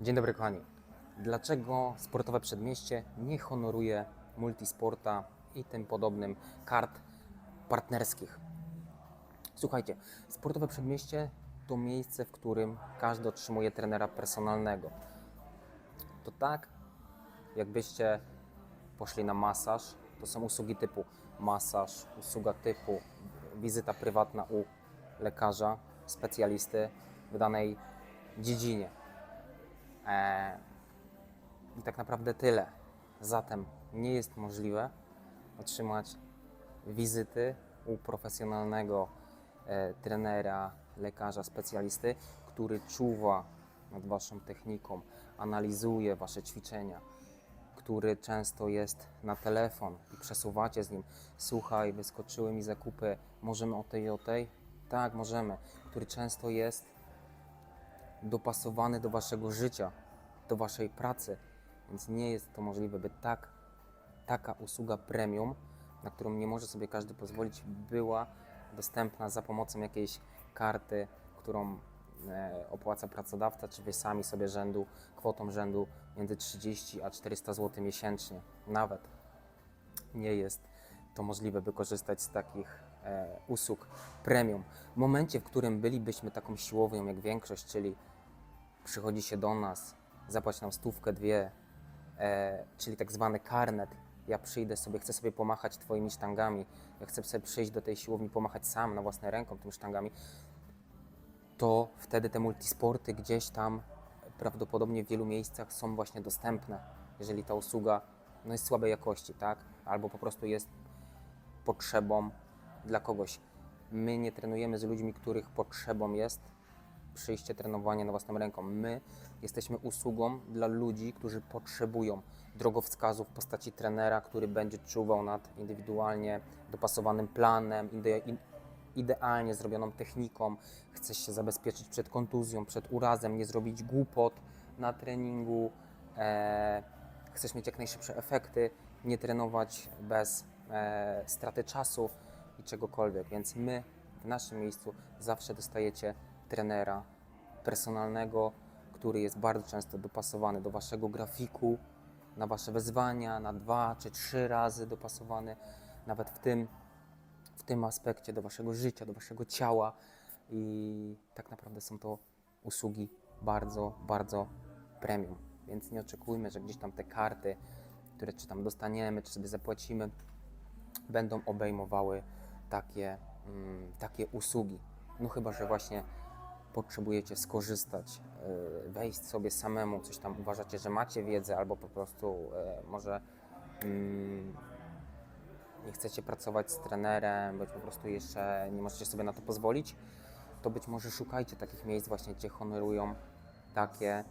Dzień dobry kochani. Dlaczego sportowe przedmieście nie honoruje multisporta i tym podobnym kart partnerskich? Słuchajcie, sportowe przedmieście to miejsce, w którym każdy otrzymuje trenera personalnego. To tak, jakbyście poszli na masaż, to są usługi typu masaż, usługa typu wizyta prywatna u lekarza, specjalisty w danej dziedzinie. E, I tak naprawdę tyle. Zatem nie jest możliwe otrzymać wizyty u profesjonalnego e, trenera, lekarza, specjalisty, który czuwa nad Waszą techniką, analizuje Wasze ćwiczenia, który często jest na telefon i przesuwacie z nim. Słuchaj, wyskoczyły mi zakupy, możemy o tej i o tej? Tak, możemy. Który często jest dopasowany do waszego życia, do waszej pracy, więc nie jest to możliwe, by tak, taka usługa premium, na którą nie może sobie każdy pozwolić, była dostępna za pomocą jakiejś karty, którą e, opłaca pracodawca, czy wy sami sobie rzędu, kwotą rzędu między 30 a 400 zł miesięcznie. Nawet nie jest to możliwe, by korzystać z takich usług premium. W momencie, w którym bylibyśmy taką siłownią jak większość, czyli przychodzi się do nas, zapłać nam stówkę, dwie, e, czyli tak zwany karnet. Ja przyjdę sobie, chcę sobie pomachać Twoimi sztangami, ja chcę sobie przyjść do tej siłowni, pomachać sam na własne ręką tymi sztangami, to wtedy te multisporty gdzieś tam prawdopodobnie w wielu miejscach są właśnie dostępne, jeżeli ta usługa no, jest słabej jakości, tak? Albo po prostu jest potrzebą dla kogoś. My nie trenujemy z ludźmi, których potrzebą jest przyjście trenowania na własną ręką. My jesteśmy usługą dla ludzi, którzy potrzebują drogowskazów w postaci trenera, który będzie czuwał nad indywidualnie dopasowanym planem, idealnie zrobioną techniką. Chcesz się zabezpieczyć przed kontuzją, przed urazem, nie zrobić głupot na treningu. E, chcesz mieć jak najszybsze efekty, nie trenować bez e, straty czasu i czegokolwiek. Więc my w naszym miejscu zawsze dostajecie trenera personalnego, który jest bardzo często dopasowany do waszego grafiku, na wasze wezwania, na dwa czy trzy razy dopasowany, nawet w tym, w tym aspekcie do waszego życia, do waszego ciała. I tak naprawdę są to usługi bardzo, bardzo premium. Więc nie oczekujmy, że gdzieś tam te karty, które czy tam dostaniemy, czy sobie zapłacimy, będą obejmowały takie, mm, takie usługi. No chyba, że właśnie potrzebujecie skorzystać, y, wejść sobie samemu, coś tam uważacie, że macie wiedzę, albo po prostu y, może mm, nie chcecie pracować z trenerem, bądź po prostu jeszcze nie możecie sobie na to pozwolić, to być może szukajcie takich miejsc właśnie, gdzie honorują takie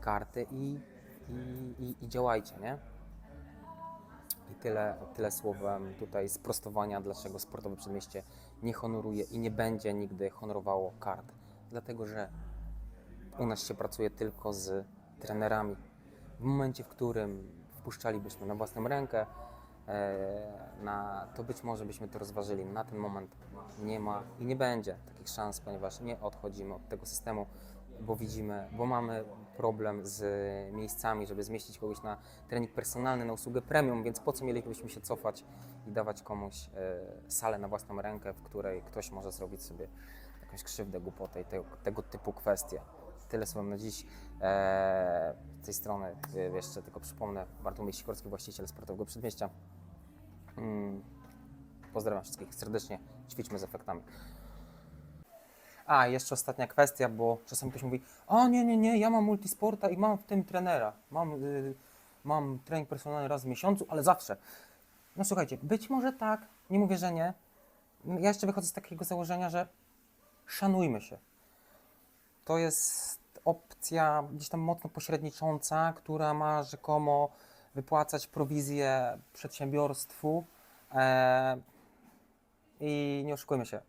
karty i, i, i, i działajcie, nie? I tyle, tyle słowem tutaj sprostowania, dlaczego sportowe przedmieście nie honoruje i nie będzie nigdy honorowało kart. Dlatego, że u nas się pracuje tylko z trenerami. W momencie, w którym wpuszczalibyśmy na własną rękę, e, na, to być może byśmy to rozważyli. Na ten moment nie ma i nie będzie takich szans, ponieważ nie odchodzimy od tego systemu, bo widzimy, bo mamy problem z miejscami, żeby zmieścić kogoś na trening personalny, na usługę premium, więc po co mielibyśmy się cofać i dawać komuś e, salę na własną rękę, w której ktoś może zrobić sobie jakąś krzywdę, głupotę i te, tego typu kwestie. Tyle słowem na dziś. Eee, z tej strony e, jeszcze tylko przypomnę, Bartłomiej Sikorski, właściciel sportowego przedmieścia. Mm, pozdrawiam wszystkich serdecznie, ćwiczmy z efektami. A, jeszcze ostatnia kwestia, bo czasami ktoś mówi, o nie, nie, nie, ja mam multisporta i mam w tym trenera, mam, y, mam trening personalny raz w miesiącu, ale zawsze. No słuchajcie, być może tak, nie mówię, że nie. Ja jeszcze wychodzę z takiego założenia, że szanujmy się. To jest opcja gdzieś tam mocno pośrednicząca, która ma rzekomo wypłacać prowizję przedsiębiorstwu. E, I nie oszukujmy się,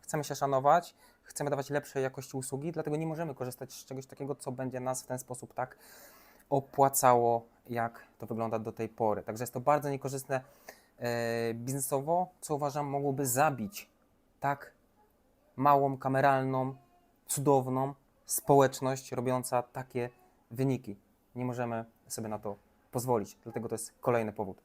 chcemy się szanować, chcemy dawać lepszej jakości usługi, dlatego nie możemy korzystać z czegoś takiego, co będzie nas w ten sposób tak opłacało, jak to wygląda do tej pory. Także jest to bardzo niekorzystne e, biznesowo, co uważam mogłoby zabić tak małą, kameralną, cudowną społeczność robiąca takie wyniki. Nie możemy sobie na to pozwolić, dlatego to jest kolejny powód.